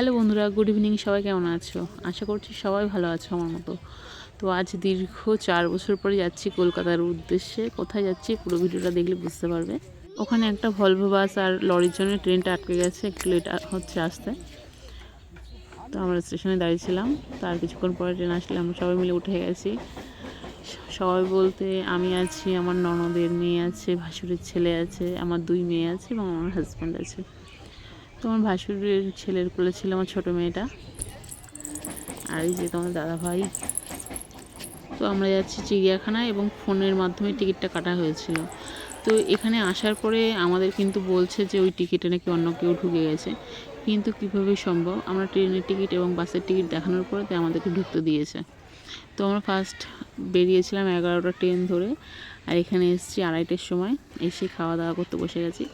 Hello বন্ধুরা, good evening, সবাই কেমন আছো? আশা করছি সবাই ভালো আছো আমার মতো। তো আজ দীর্ঘ চার বছর পরে যাচ্ছি কলকাতার উদ্দেশ্যে। কোথায় যাচ্ছি পুরো ভিডিওটা দেখলে বুঝতে পারবে। ওখানে একটা ভলভো বাস আর লরির জন্য ট্রেনটা আটকে গেছে, একটু লেট হচ্ছে আসতে। তো আমরা স্টেশনে দাঁড়িয়েছিলাম। তার কিছুক্ষণ পরে ট্রেন আসলে আমরা সবাই মিলে উঠে গেছি। সবাই বলতে, আমি আছি, আমার ননদের মেয়ে আছে, ভাসুরের ছেলে আছে, আমার দুই মেয়ে আছে এবং আমার হাজব্যান্ড আছে। তো আমার ভাসুরের ছেলের কোলে ছিল আমার ছোটো মেয়েটা। আর এই যে তোমার দাদা ভাই তো আমরা যাচ্ছি চিড়িয়াখানা এবং ফোনের মাধ্যমে টিকিটটা কাটা হয়েছিল। তো এখানে আসার পরে আমাদের কিন্তু বলছে যে ওই টিকিটে নাকি অন্য কেউ ঢুকে গেছে। কিন্তু কীভাবে সম্ভব? আমরা ট্রেনের টিকিট এবং বাসের টিকিট দেখানোর পরে তো আমাদেরকে ঢুকতে দিয়েছে। তো আমরা ফার্স্ট বেরিয়েছিলাম এগারোটা ট্রেন ধরে। আর এখানে এসেছি আড়াইটের সময়। এসে খাওয়া দাওয়া করতে বসে গেছি।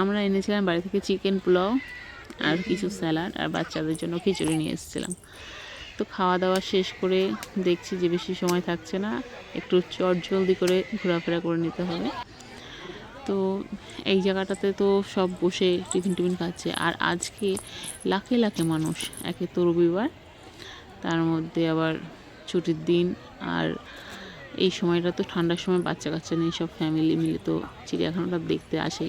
আমরা এনেছিলাম বাড়ি থেকে চিকেন পোলাও আর কিছু স্যালাড আর বাচ্চাদের জন্য খিচুড়ি নিয়ে এসেছিলাম। তো খাওয়া দাওয়া শেষ করে দেখছি যে বেশি সময় থাকছে না, একটু চট জলদি করে ঘোরাফেরা করে নিতে হবে। তো এই জায়গাটাতে তো সব বসে টিফিন টিফিন খাচ্ছে। আর আজকে লাখে লাখে মানুষ, একে তো রবিবার, তার মধ্যে আবার ছুটির দিন আর এই সময়টা তো ঠান্ডার সময় বাচ্চা কাচ্চা নেই, সব ফ্যামিলি মিলে তো চিড়িয়াখানাটা দেখতে আসে।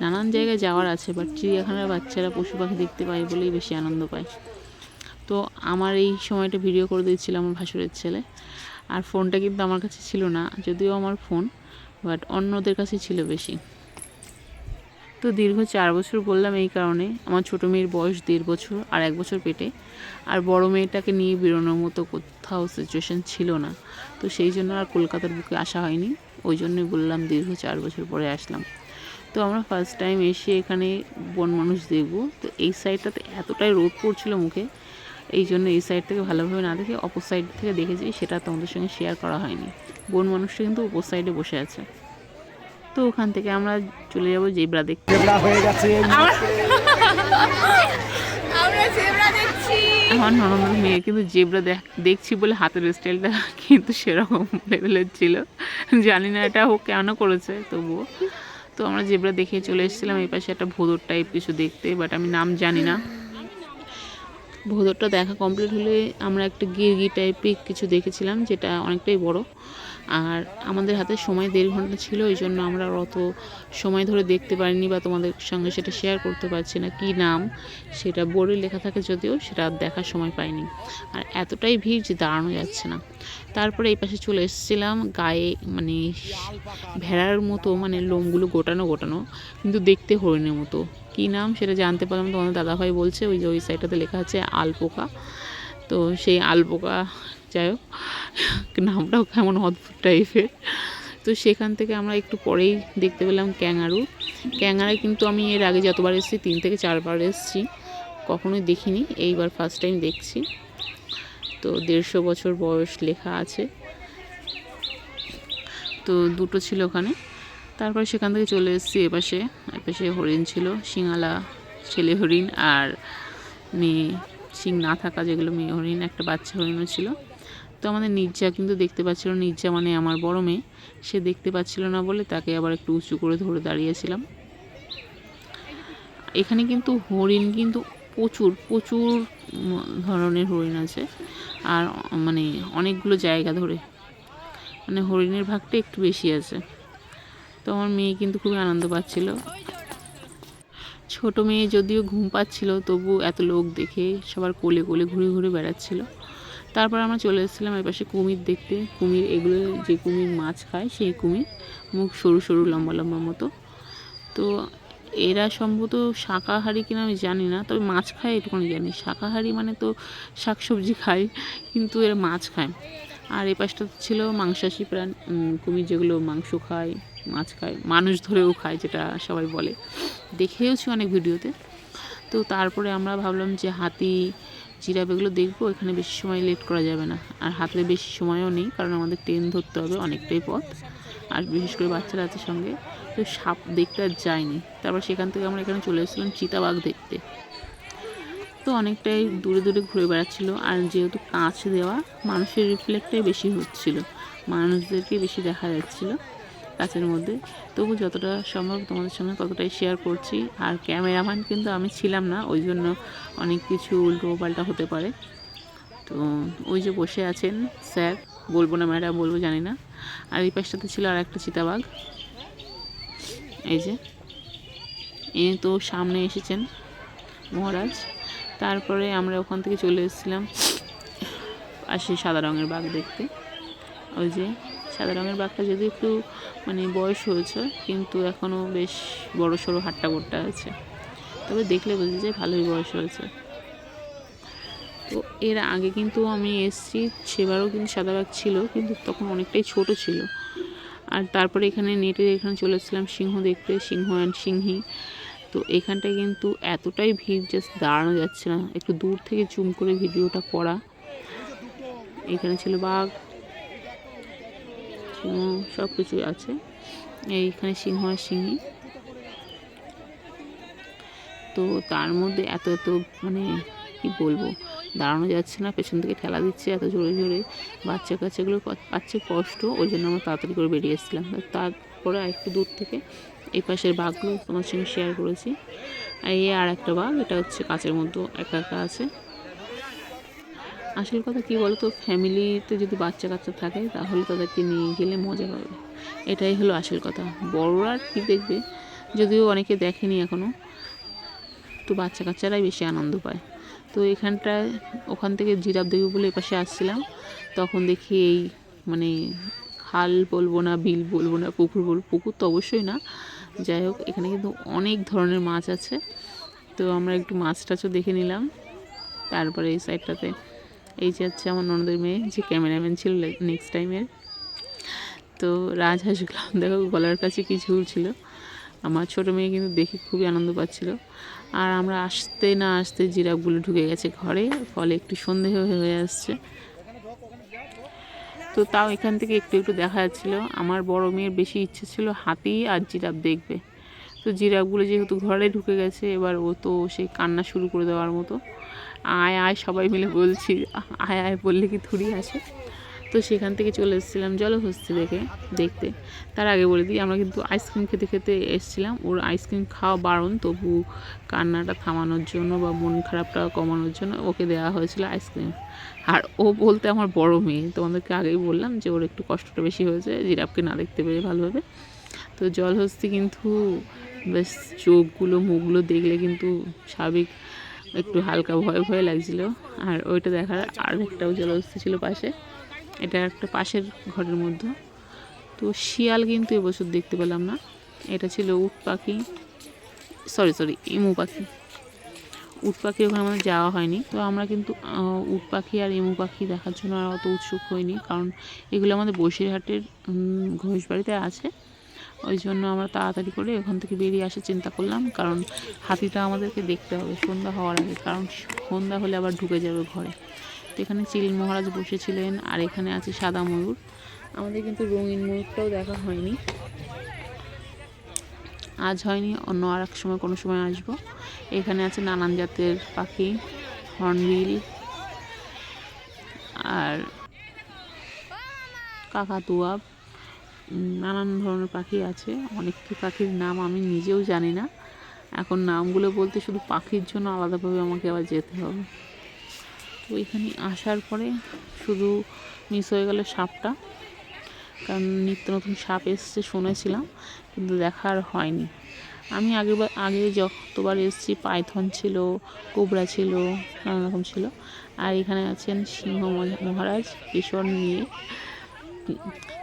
নানান জায়গায় যাওয়ার আছে বাট চিড়িয়াখানার বাচ্চারা পশু পাখি দেখতে পায় বলেই বেশি আনন্দ পায়। তো আমার এই সময়টা ভিডিও করে দিয়েছিল আমার ভাসুরের ছেলে। আর ফোনটা কিন্তু আমার কাছে ছিল না, যদিও আমার ফোন বাট অন্যদের কাছে ছিল বেশি। তো দীর্ঘ চার বছর বললাম এই কারণে। আমার ছোটো মেয়ের বয়স দেড় বছর আর এক বছর পেটে। আর বড় মেয়েটাকে নিয়ে বেরোনোর মতো কোথাও সিচুয়েশান ছিল না। তো সেই জন্য আর কলকাতার বুকে আসা হয়নি। ওই জন্যই বললাম দীর্ঘ চার বছর পরে আসলাম। তো আমরা ফার্স্ট টাইম এসে এখানে বন মানুষ দেখব। তো এই সাইডটাতে এতটাই রোদ পড়ছিল মুখে। এই জন্য এই সাইড থেকে ভালোভাবে না দেখে অপর সাইড থেকে দেখেছি। সেটা তোমাদের সঙ্গে শেয়ার করা হয়নি। বন মানুষটা কিন্তু অপর সাইডে বসে আছে। তো ওখান থেকে আমরা চলে যাব জেব্রা দেখতে। হয়ে গেছে। আমরা জেব্রা দেখছি। আমার ননদের মেয়ে কিন্তু জেব্রা দেখ দেখছি বলে হাতের স্টাইলটা কিন্তু সেরকম লেভেলের ছিল জানি না এটা ও কেন করেছে তবুও। তো আমরা জেব্রা দেখে চলে এসেছিলাম এই পাশে একটা ভোদর টাইপ কিছু দেখতে বাট আমি নাম জানি না। ভোদরটা দেখা কমপ্লিট হলে আমরা একটা গিরগি টাইপের কিছু দেখেছিলাম যেটা অনেকটাই বড়। আর আমাদের হাতে সময় দেড় ঘণ্টা ছিল, এই জন্য আমরা অত সময় ধরে দেখতে পারিনি বা তোমাদের সঙ্গে সেটা শেয়ার করতে পারছি না কি নাম, সেটা বোর্ডে লেখা থাকে যদিও সেটা আর দেখার সময় পাইনি। আর এতটাই ভিড় যে দাঁড়ানো যাচ্ছে না। তারপরে এই পাশে চলে এসেছিলাম, গায়ে মানে ভেড়ার মতো মানে লোমগুলো গোটানো গোটানো, কিন্তু দেখতে হরিণের মতো। কী নাম সেটা জানতে পারলাম তোমাদের দাদাভাই বলছে, ওই যে ওই সাইডটাতে লেখা আছে আলপোকা। তো সেই আলপোকা যাই হোক নামটাও কেমন অদ্ভুত টাইপের তো সেখান থেকে আমরা একটু পরেই দেখতে পেলাম ক্যাঙারু। ক্যাঙারে কিন্তু আমি এর আগে যতবার এসেছি, তিন থেকে চারবার এসেছি, কখনোই দেখিনি। এইবার ফার্স্ট টাইম দেখছি। তো দেড়শো বছর বয়স লেখা আছে। তো দুটো ছিল ওখানে। তারপর সেখান থেকে চলে এসেছি এপাশে। এপাশে হরিণ ছিল সিঙালা ছেলে হরিণ আর মেয়ে শিং না থাকা যেগুলো মেয়ে হরিণ, একটা বাচ্চা হরিণও ছিল। তো আমাদের নির্জা কিন্তু দেখতে পাচ্ছিল, নির্জা মানে আমার বড় মেয়ে। সে দেখতে পাচ্ছিল না বলে তাকে আবার একটু উঁচু করে ধরে দাঁড়িয়েছিলাম। এখানে কিন্তু হরিণ কিন্তু প্রচুর প্রচুর ধরনের হরিণ আছে। আর মানে অনেকগুলো জায়গা ধরে। মানে হরিণের ভাগটা একটু বেশি আছে। তো আমার মেয়ে কিন্তু খুবই আনন্দ পাচ্ছিল। ছোট মেয়ে যদিও ঘুম পাচ্ছিল তবু এত লোক দেখে সবার কোলে কোলে ঘুরে ঘুরে বেড়াচ্ছিল। তারপর আমরা চলে এসেছিলাম এর পাশে কুমির দেখতে। কুমির এগুলো যে কুমির মাছ খায়, সেই কুমির। মুখ সরু সরু, লম্বা লম্বা মতো। তো এরা সম্ভবত শাকাহারি কিনা আমি জানি না, তবে মাছ খায় এটুকুনি জানি। শাকাহারি মানে তো শাকসবজি খায়, কিন্তু এরা মাছ খায়। আর এ পাশটা ছিল মাংসাশী প্রাণ কুমির যেগুলো মাংস খায়, মাছ খায়, মানুষ ধরেও খায় যেটা সবাই বলে। দেখেওছি অনেক ভিডিওতে। তো তারপরে আমরা ভাবলাম যে হাতি জিরাফ এগুলো দেখব, এখানে বেশি সময় লেট করা যাবে না। আর হাতে বেশি সময়ও নেই, কারণ আমাদের ট্রেন ধরতে হবে অনেকটাই পথ, আর বিশেষ করে বাচ্চারা আছে সঙ্গে, তো সাপ দেখতে আর যায়নি। তারপর সেখান থেকে আমরা এখানে চলে এসেছিলাম চিতাবাঘ দেখতে। তো অনেকটাই দূরে দূরে ঘুরে বেড়াচ্ছিল, আর যেহেতু কাঁচ দেওয়া, মানুষের রিফ্লেক্টটাই বেশি হচ্ছিল, মানুষদেরকে বেশি দেখা যাচ্ছিল। কাছের মধ্যে। তবু যতটা সম্ভব তোমাদের সঙ্গে ততটাই শেয়ার করছি। আর ক্যামেরাম্যান কিন্তু আমি ছিলাম না, ওই জন্য অনেক কিছু উল্টো পাল্টা হতে পারে। তো ওই যে বসে আছেন স্যার, বলব না ম্যাডাম, বলব জানি না। আর এই পাশটাতে ছিল আর একটা চিতাবাঘ। এই যে। এ তো সামনে এসেছেন মহারাজ। তারপরে আমরা ওখান থেকে চলে এসেছিলাম আসি সাদা রঙের বাঘ দেখতে। ওই যে সাদা রঙের বাঘটা যদি একটু মানে বয়স হয়েছে, কিন্তু এখনও বেশ বড় সড়ো হাট্টা গোট্টা আছে। তবে দেখলে বোঝা যায় ভালোই বয়স হয়েছে। তো এর আগে কিন্তু আমি এসছি, সেবারও কিন্তু সাদা বাঘ ছিল, কিন্তু তখন অনেকটাই ছোট ছিল। আর তারপরে এখানে নেটে এখানে চলে এসেছিলাম সিংহ দেখতে, সিংহ অ্যান্ড সিংহী। তো এখানটায় কিন্তু এতটাই ভিড় জাস্ট দাঁড়ানো যাচ্ছে না। একটু দূর থেকে জুম করে ভিডিওটা করা। এখানে ছিল বাঘ। সিংহ সব কিছু আছে। এইখানে সিংহ আর সিংহী। তো তার মধ্যে এত এত মানে কি বলব, দাঁড়ানো যাচ্ছে না, পেছন থেকে ঠেলা দিচ্ছে, এত জোরে জোরে বাচ্চা কাচ্চাগুলো পাচ্ছে কষ্ট, ওই জন্য আমরা তাড়াতাড়ি করে বেরিয়ে এসেছিলাম। তারপরে একটু দূর থেকে এই পাশের বাঘগুলো তোমার সঙ্গে শেয়ার করেছি। আর এই আর একটা বাঘ, এটা হচ্ছে কাচের মধ্যে একা একা আছে। আসল কথা কি বলতো? ফ্যামিলিতে যদি বাচ্চা কাচ্চা থাকে, তাহলে তাদেরকে নিয়ে গেলে মজা পাবে। এটাই হলো আসল কথা। বড়রা আর কি দেখবে? যদিও অনেকে দেখেনি এখনও তো বাচ্চা কাচ্চারাই বেশি আনন্দ পায়। তো এখানটায় ওখান থেকে জিরাফ দেখবে বলে এপাশে আসছিলাম, তখন দেখি এই মানে খাল বলব না, বিল বলব না, পুকুর বলব, পুকুর তো অবশ্যই না। যাই হোক, এখানে কিন্তু অনেক ধরনের মাছ আছে। তো আমরা একটু মাছ টাছও দেখে নিলাম। তারপরে এই সাইডটাতে এই যে হচ্ছে আমার ননদের মেয়ে যে ক্যামেরাম্যান ছিল নেক্সট টাইমের তো রাজহাঁসগুলো দেখো গলার কাছে কি ঝুলছিল আমার ছোটো মেয়ে কিন্তু দেখে খুবই আনন্দ পাচ্ছিল। আর আমরা আসতে না আসতে জিরাফগুলো ঢুকে গেছে ঘরে, ফলে একটু সন্দেহ হয়ে আসছে। তো তাও এখান থেকে একটু একটু দেখা যাচ্ছিল। আমার বড় মেয়ের বেশি ইচ্ছে ছিল হাতি আর জিরাফ দেখবে। তো জিরাফগুলো যেহেতু ঘরে ঢুকে গেছে, এবার ও তো সেই কান্না শুরু করে দেওয়ার মতো। আয় আয়, সবাই মিলে বলছি, আয় আয় বললে কি থুড়ি আসে? তো সেখান থেকে চলে এসেছিলাম জল জলহস্তি দেখে, দেখতে। তার আগে বলে দিই, আমরা কিন্তু আইসক্রিম খেতে খেতে এসেছিলাম। ওর আইসক্রিম খাওয়া বারণ, তবু কান্নাটা থামানোর জন্য বা মন খারাপটা কমানোর জন্য ওকে দেওয়া হয়েছিল আইসক্রিম। আর ও বলতে আমার বড় মেয়ে, তোমাদেরকে আগেই বললাম যে ওর একটু কষ্টটা বেশি হয়েছে, জিরাফকে না দেখতে পেরে ভালোভাবে। তো জল জলহস্তি কিন্তু বেশ চোখগুলো, মুখগুলো দেখলে কিন্তু স্বাভাবিক একটু হালকা ভয় ভয় লাগছিল। আর ওইটা দেখার আর একটাও জলহস্তি ছিল পাশে। এটা একটা পাশের ঘরের মধ্যে। তো শিয়াল কিন্তু এবছর দেখতে পেলাম না। এটা ছিল উট পাখি। সরি সরি ইমু পাখি। উট পাখি ওখানে আমাদের যাওয়া হয়নি। তো আমরা কিন্তু উট পাখি আর ইমু পাখি দেখার জন্য আর অত উৎসুক হইনি। কারণ এগুলো আমাদের বসিরহাটের ঘোষবাড়িতে আছে। ওই জন্য আমরা তাড়াতাড়ি করে ওখান থেকে বেরিয়ে আসার চিন্তা করলাম, কারণ হাতিটা আমাদেরকে দেখতে হবে, সন্ধ্যা হওয়ার আগে, কারণ সন্ধ্যা হলে আবার ঢুকে যাবে ঘরে। তো এখানে চিল মহারাজ বসেছিলেন, আর এখানে আছে সাদা ময়ূর। আমাদের কিন্তু রঙিন ময়ূরটাও দেখা হয়নি। আজ হয়নি, অন্য আর এক সময়, কোনো সময় আসব। এখানে আছে নানান জাতের পাখি, হর্নবিল, আর কাকাতুয়া। নানান ধরনের পাখি আছে। অনেক পাখির নাম আমি নিজেও জানি না। এখন নামগুলো বলতে শুধু পাখির জন্য আলাদাভাবে আমাকে আবার যেতে হবে। তো এখানে আসার পরে শুধু মিস হয়ে গেল সাপটা। কারণ নিত্য নতুন সাপ এসছে শুনেছিলাম, কিন্তু দেখার হয়নি। আমি আগেবার আগে যতবার এসেছি, পাইথন ছিল, কোবরা ছিল নানা রকম ছিল। আর এখানে আছেন সিংহ মহারাজ ঈশ্বর নিয়ে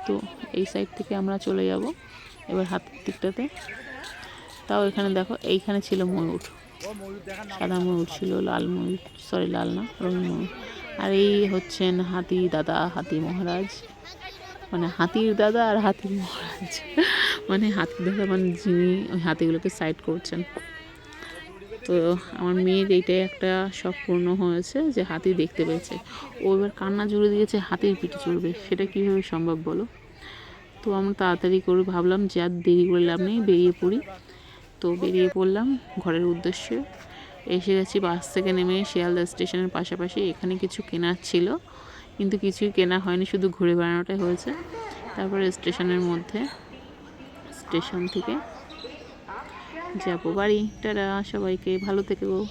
তো এই সাইড থেকে আমরা চলে যাব। এবার হাতের দিকটাতে। তাও এখানে দেখো, এইখানে ছিল ময়ূর। সাদা ময়ূর ছিল, লাল ময়ূর সরি লাল না, রঙিন ময়ূর। আর এই হচ্ছেন হাতি দাদা, হাতি মহারাজ। মানে হাতির দাদা আর হাতির মহারাজ। মানে হাতির দাদা মানে যিনি ওই হাতিগুলোকে সাইড করছেন। তো আমার মেয়ের এইটাই একটা শখ পূর্ণ হয়েছে যে হাতি দেখতে পেয়েছে। ও এবার কান্না জুড়ে দিয়েছে, হাতির পিঠে চড়বে। সেটা কীভাবে সম্ভব বলো? তো আমরা তাড়াতাড়ি করে ভাবলাম যে আর দেরি করে লাভ নেই, বেরিয়ে পড়ি। তো বেরিয়ে পড়লাম ঘরের উদ্দেশ্যে। এসে গেছি বাস থেকে নেমে শিয়ালদা স্টেশনের পাশাপাশি। এখানে কিছু কেনার ছিল, কিন্তু কিছুই কেনা হয়নি, শুধু ঘুরে বেড়ানোটাই হয়েছে। তারপরে স্টেশনের মধ্যে, স্টেশন থেকে যাব বাড়ি। টাটা সবাইকে। ভালো থেকো।